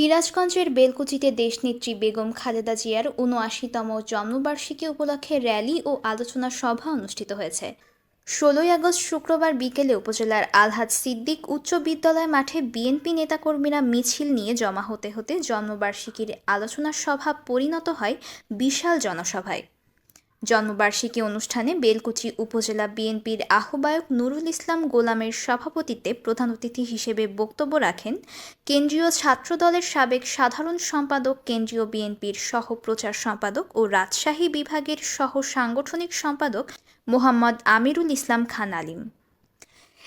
সিরাজগঞ্জের বেলকুচিতে দেশনেত্রী বেগম খালেদা জিয়ার উনআশিতম জন্মবার্ষিকী উপলক্ষে র্যালি ও আলোচনা সভা অনুষ্ঠিত হয়েছে। ষোলোই আগস্ট শুক্রবার বিকেলে উপজেলার আলহাজ সিদ্দিক উচ্চ বিদ্যালয় মাঠে বিএনপি নেতাকর্মীরা মিছিল নিয়ে জমা হতে হতে জন্মবার্ষিকীর আলোচনা সভা পরিণত হয় বিশাল জনসভায়। জন্মবার্ষিকী অনুষ্ঠানে বেলকুচি উপজেলা বিএনপির আহ্বায়ক নুরুল ইসলাম গোলামের সভাপতিত্বে প্রধান অতিথি হিসেবে বক্তব্য রাখেন কেন্দ্রীয় ছাত্র দলের সাবেক সাধারণ সম্পাদক, কেন্দ্রীয় বিএনপির সহ প্রচার সম্পাদক ও রাজশাহী বিভাগের সহ সাংগঠনিক সম্পাদক মোহাম্মদ আমিরুল ইসলাম খান আলিম।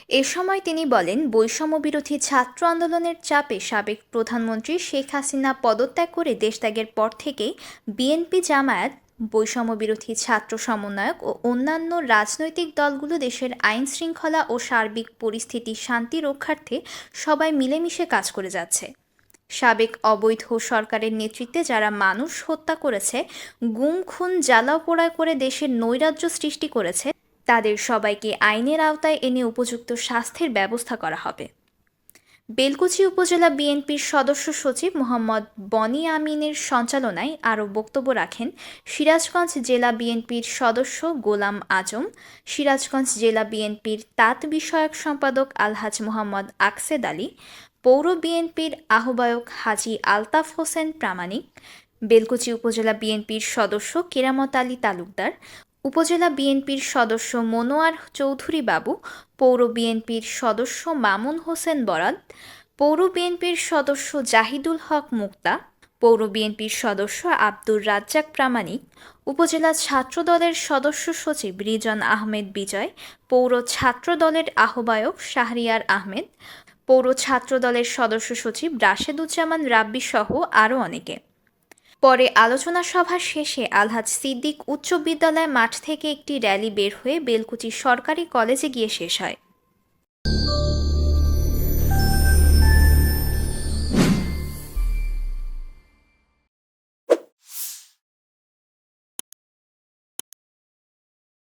এ সময় তিনি বলেন বৈষম্য বিরোধী ছাত্র আন্দোলনের চাপে সাবেক প্রধানমন্ত্রী শেখ হাসিনা পদত্যাগ করে দেশত্যাগের পর থেকেই বিএনপি জামায়াত বৈষম্য বিরোধী ছাত্র সমন্বয়ক ও অন্যান্য রাজনৈতিক দলগুলো দেশের আইন শৃঙ্খলা ও সার্বিক পরিস্থিতি শান্তি রক্ষার্থে সবাই মিলেমিশে কাজ করে যাচ্ছে। সাবেক অবৈধ সরকারের নেতৃত্বে যারা মানুষ হত্যা করেছে, গুম, খুন, জ্বালাও পোড়ায় করে দেশের নৈরাজ্য সৃষ্টি করেছে, তাদের সবাইকে আইনের আওতায় এনে উপযুক্ত স্বাস্থ্যের ব্যবস্থা করা হবে। বেলকুচি উপজেলা বিএনপির সদস্য সচিব মোহাম্মদ বনি আমিনের সঞ্চালনায় আরও বক্তব্য রাখেন সিরাজগঞ্জ জেলা বিএনপির সদস্য গোলাম আজম, সিরাজগঞ্জ জেলা বিএনপির তাঁত বিষয়ক সম্পাদক আলহাজ মোহাম্মদ আকসেদ আলী, পৌর বিএনপির আহ্বায়ক হাজি আলতাফ হোসেন প্রামাণিক, বেলকুচি উপজেলা বিএনপির সদস্য কেরামত আলী তালুকদার উপজেলা বিএনপির সদস্য মনোয়ার চৌধুরী বাবু, পৌর বিএনপির সদস্য মামুন হোসেন বরাদ পৌর বিএনপির সদস্য জাহিদুল হক মুক্তা, পৌর বিএনপির সদস্য আব্দুর রাজ্জাক প্রামাণিক, উপজেলা ছাত্রদলের সদস্য সচিব রিজন আহমেদ বিজয়, পৌর ছাত্রদলের আহ্বায়ক শাহরিয়ার আহমেদ, পৌর ছাত্রদলের সদস্য সচিব রাশেদুজ্জামান রাব্বি সহ আরও অনেকে। পরে আলোচনা সভা শেষে আলহাজ সিদ্দিক উচ্চ বিদ্যালয় মাঠ থেকে একটি র্যালি বের হয়ে বেলকুচি সরকারি কলেজে গিয়ে শেষ হয়।